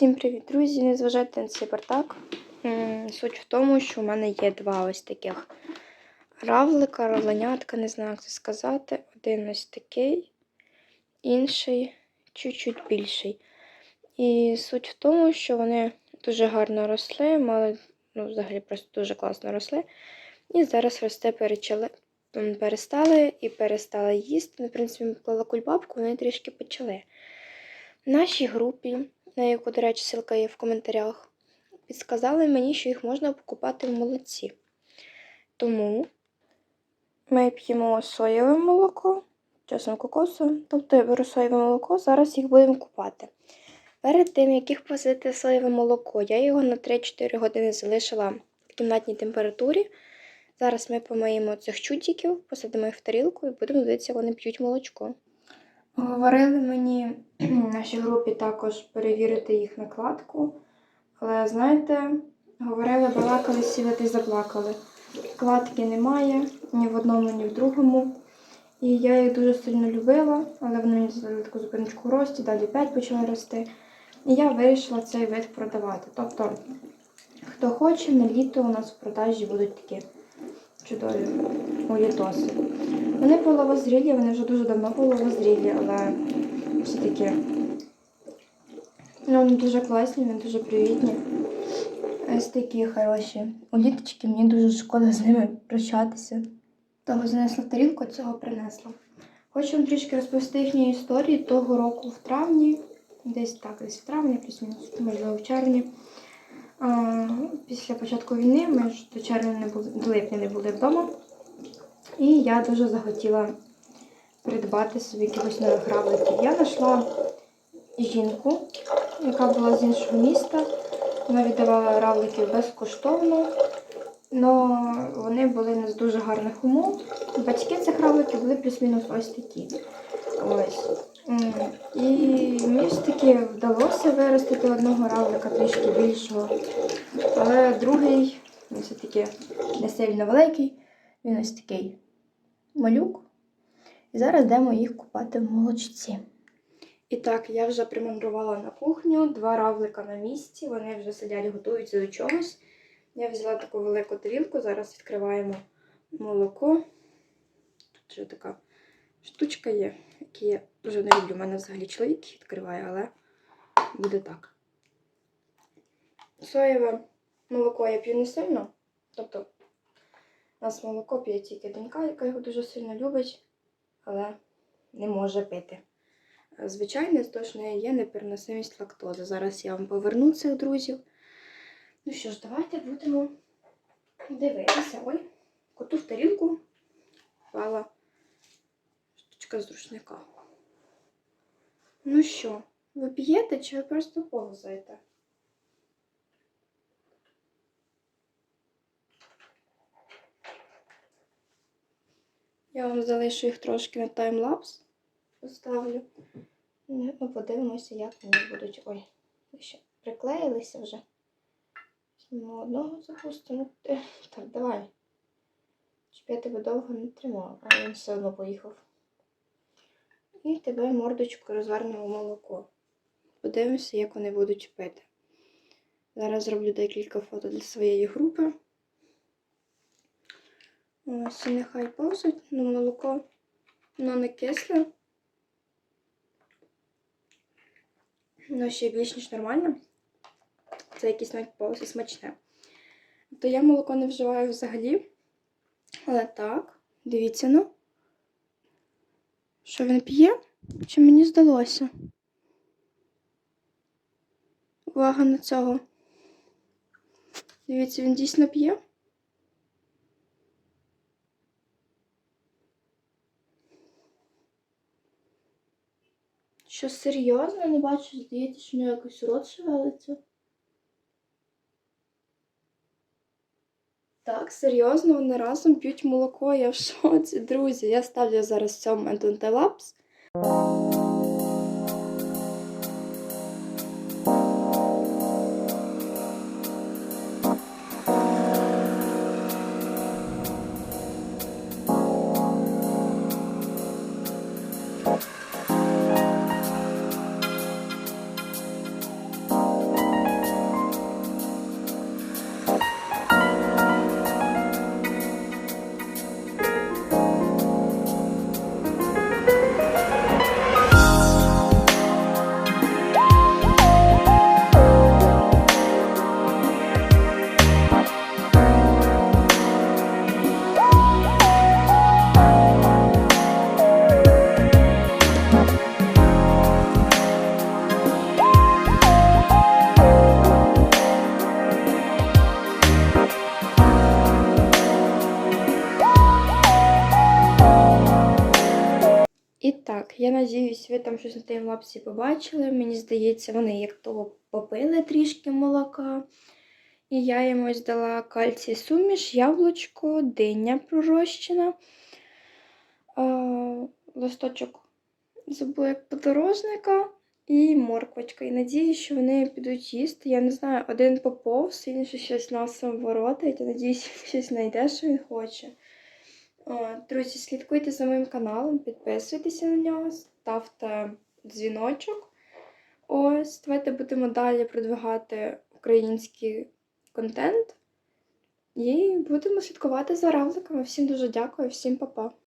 Всім привіт, друзі! Не зважайте на цей бардак. Суть в тому, що в мене є два ось таких равлика, равленятка, не знаю, як це сказати. Один ось такий, інший чуть-чуть більший. І суть в тому, що вони дуже гарно росли, мали, ну, взагалі просто дуже класно росли. І зараз рости перечали, перестали і перестали їсти. Ну, в принципі, ми поклала кульбабку, вони трішки почали. В нашій групі, на яку, до речі, ссылка є в коментарях, підсказали мені, що їх можна покупати в молоці. Тому ми п'ємо соєве молоко, часом кокосу, тобто я беру соєве молоко, зараз їх будемо купати. Перед тим, як їх посити соєве молоко, я його на 3-4 години залишила в кімнатній температурі. Зараз ми помиємо цих чудиків, посадимо їх в тарілку і будемо дивитися, як вони п'ють молочко. Говорили мені в нашій групі також перевірити їх накладку. Але знаєте, говорили, балакали, сіли та заплакали. Кладки немає ні в одному, ні в другому. І я їх дуже сильно любила, але вони мені зробили таку зупиночку в рості, далі 5 почали рости. І я вирішила цей вид продавати. Тобто, хто хоче, на літо у нас в продажі будуть такі чудові олітоси. Вони половозрілі, вони вже дуже давно половозрілі, але все-таки ну, вони дуже класні, вони дуже привітні. Ось такі хороші уліточки, мені дуже шкода з ними прощатися. Того занесла в тарілку, цього принесла. Хочу вам трішки розповісти їхні історії того року в травні, десь так, десь в травні, плюс-мінус, можливо, в червні. Після початку війни ми ж до червня не були, до липня не були вдома. І я дуже захотіла придбати собі якихось нових равликів. Я знайшла жінку, яка була з іншого міста. Вона віддавала равликів безкоштовно, але вони були не з дуже гарних умов. Батьки цих равликів були плюс-мінус ось такі. Ось. І мені ж таки вдалося виростити одного равлика трішки більшого. Але другий, він все-таки не сильно великий, він ось такий малюк. І зараз йдемо їх купати в молочці. І так, я вже примандрувала на кухню, два равлика на місці, вони вже сидять, готуються до чогось. Я взяла таку велику тарілку, зараз відкриваємо молоко. Тут вже така штучка є, яку я дуже не люблю. У мене взагалі чоловік відкриває, але буде так. Соєве молоко я п'ю не сильно. Тобто, у нас молоко п'є тільки донька, яка його дуже сильно любить, але не може пити. Звичайно, з того, є непереносимість лактози. Зараз я вам поверну цих друзів. Ну що ж, давайте будемо дивитися. Ой, коту в тарілку впала штучка з рушника. Ну що, ви п'єте чи ви просто повзаєте? Я вам залишу їх трошки на таймлапс. Поставлю. Ну, Ми подивимося, як вони будуть. Ой, ще приклеїлися вже. Візьмемо одного запустимо. Е, Так, давай. Щоб я тебе довго не тримала, а він все одно поїхав. І тебе мордочку розвернемо молоко. Подивимося, як вони будуть пити. Зараз зроблю декілька фото для своєї групи. Ось, нехай повзуть, ну молоко воно не кисле. Воно ще більш ніж нормально. Це якесь навіть повз смачне. То я молоко не вживаю взагалі. Але так, дивіться ну. Що він п'є? Чи мені здалося? Увага на цього. Дивіться, він дійсно п'є. Що серйозно не бачу, здається, що в нього якось рот шевелиться. Так, серйозно, вони разом п'ють молоко, я в шоці, друзі. Я ставлю зараз цьому антилапс. Так, я надіюсь, ви там щось на таймлапсі побачили. Мені здається, вони як того попили трішки молока. І я їм ось дала кальцій суміш, яблучко, диня пророщена, листочок забула як подорожника і морквочка. І надіюсь, що вони підуть їсти. Я не знаю, один поповз, інший щось носом воротить. Я надіюсь, щось знайде, що він хоче. О, Друзі, слідкуйте за моїм каналом, підписуйтеся на нього, ставте дзвіночок. Ось, давайте будемо далі продвигати український контент. І будемо слідкувати за равликами. Всім дуже дякую, всім па-па.